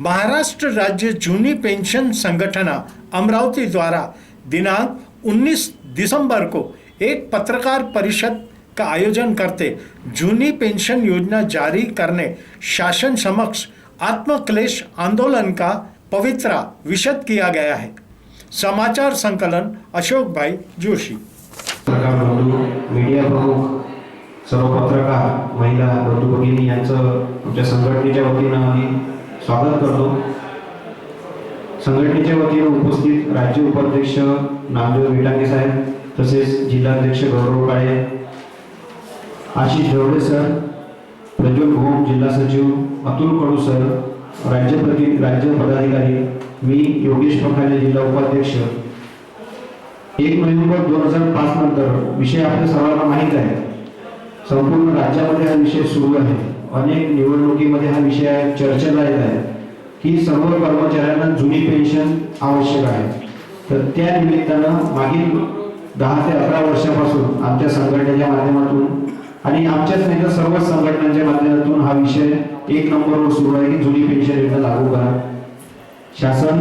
महाराष्ट्र राज्य जूनी पेंशन संगठन अमरावती द्वारा दिनांक 19 दिसंबर को एक पत्रकार परिषद का आयोजन करते जूनी पेंशन योजना जारी करने शासन समक्ष आत्मक्लेश आंदोलन का पवित्रा विशद किया गया है। समाचार संकलन अशोक भाई जोशी। मीडिया प्रमुख सर्व पत्रकार महिला बंधू भगिनी यांचं आमच्या संघटनेच्या वतीनं आम्ही स्वागत करतो. संघटनेच्या वतीनं उपस्थित राज्य उपाध्यक्ष नामदेव विटांगे साहेब तसेच जिल्हाध्यक्ष गौरव काळे आशिष ढवळे सर प्रज्वल भोम जिल्हा सचिव अतुल कडू सर राज्य प्रति राज्य पदाधिकारी मी योगेश पखाले जिल्हा उपाध्यक्ष. एक नोव्हेंबर दोन हजार पाच नंतर विषय आपल्या सर्वांना माहीत आहे. संपूर्ण राज्यामध्ये हा विषय सुरू आहे. अनेक निवडणुकीमध्ये हा विषय चर्चेला येत आहे. की सर्व कर्मचाऱ्यांना जुनी पेन्शन आवश्यक आहे. तर त्या निमित्तानं मागील दहा ते अकरा वर्षापासून आमच्या संघटनेच्या माध्यमातून आणि आमच्याच नाही तर सर्वच संघटनांच्या माध्यमातून हा विषय एक नंबरवर सुरू आहे. की जुनी पेन्शन योजना लागू करा. शासन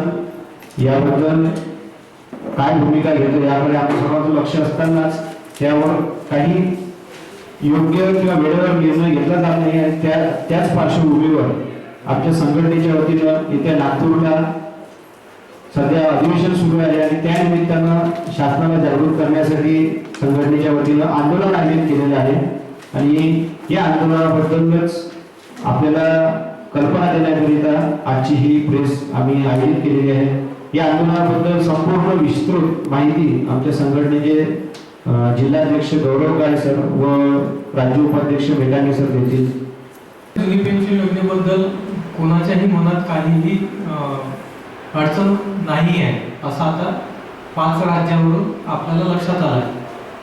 याबद्दल काय भूमिका घेतो याकडे आपल्या सर्वांचं लक्ष असतानाच त्यावर काही योग्य किंवा वेळेवर निर्णय घेतला जात नाही. आहे त्या त्याच पार्श्वभूमीवर आमच्या संघटनेच्या वतीनं येत्या नागपूरला सध्या अधिवेशन सुरू आहे आणि त्या निमित्तानं शासनाला जागृत करण्यासाठी संघटनेच्या वतीनं आंदोलन आयोजित केलेलं आहे. आणि या आंदोलनाबद्दलच आपल्याला कल्पना देण्याकरिता आजची ही प्रेस आम्ही आयोजित केलेली आहे. या आंदोलनाबद्दल संपूर्ण विस्तृत माहिती आमच्या संघटनेचे जिल्हाध्यक्ष गौरव गाय सर व राज्य उपाध्यक्ष बेटांगे सर देतील. योजनेबद्दल कोणाच्याही मनात काहीही अडचण नाही आहे. असं आता पाच राज्यावरून आपल्याला लक्षात आलं आहे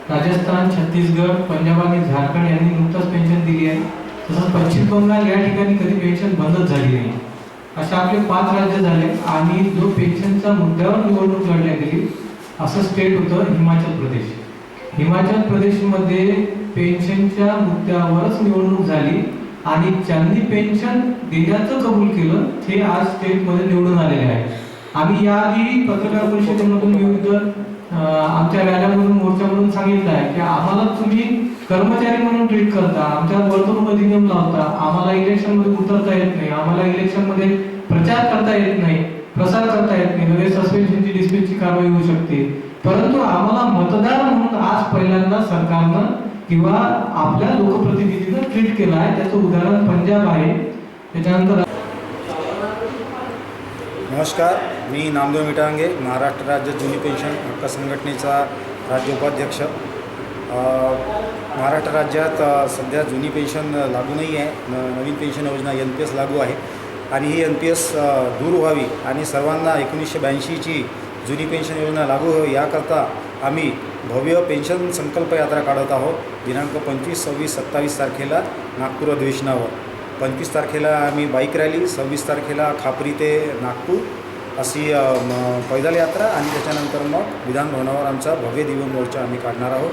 राजस्थान छत्तीसगड पंजाब आणि झारखंड यांनी नुकतंच पेन्शन दिली आहे. तसंच पश्चिम बंगाल या ठिकाणी कधी पेन्शन बंदच झाली नाही. असे आपले पाच राज्य झाले आणि जो पेन्शनच्या मुद्द्यावर निवडणूक लढल्या गेली असं स्टेट होतं हिमाचल प्रदेश. हिमाचल प्रदेशमध्ये पेन्शनच्या मुद्द्यावरच निवडणूक झाली. आणि ज्यांनी पेन्शन देण्याचं कबूल केलं ते आज स्टेटमध्ये निवडून आलेले आहे आम्ही याआधी पत्रकार परिषदेमधून विविध आमच्या रॅल्यामधून मोर्चामधून सांगितलं आहे की आम्हाला तुम्ही कर्मचारी म्हणून ट्रीट करता आमच्या वर्तणूक अधिनियम लावता आम्हाला इलेक्शनमध्ये उतरता येत नाही आम्हाला इलेक्शनमध्ये प्रचार करता येत नाही प्रसार करता येत नाही म्हणजे सस्पेन्शनची डिस्प्लेची कारवाई होऊ शकते. परंतु आम्हाला मतदार म्हणून आज पहिल्यांदा सरकारनं किंवा आपल्या लोकप्रतिनिधीनं ट्रीट केला आहे त्याचं उदाहरण पंजाब आहे. त्याच्यानंतर नमस्कार मी नामदेव मिटांगे महाराष्ट्र राज्य जुनी पेन्शन हक्क संघटनेचा राज्य उपाध्यक्ष. महाराष्ट्र राज्यात सध्या जुनी पेन्शन लागू नाही आहे. न नवीन पेन्शन योजना एन पी एस लागू आहे. आणि ही एन पी एस दूर व्हावी आणि सर्वांना एकोणीसशे ब्याऐंशीची जुनी पेन्शन योजना लागू हो याकरता आम्ही भव्य पेन्शन संकल्प यात्रा काढत आहोत. दिनांक पंचवीस सव्वीस सत्तावीस तारखेला नागपूर अधिवेशनावर. पंचवीस तारखेला आम्ही बाईक रॅली सव्वीस तारखेला खापरी ते नागपूर अशी म, पैदल यात्रा आणि त्याच्यानंतर मग विधानभवनावर आमचा भव्य दिव्य मोर्चा आम्ही काढणार आहोत.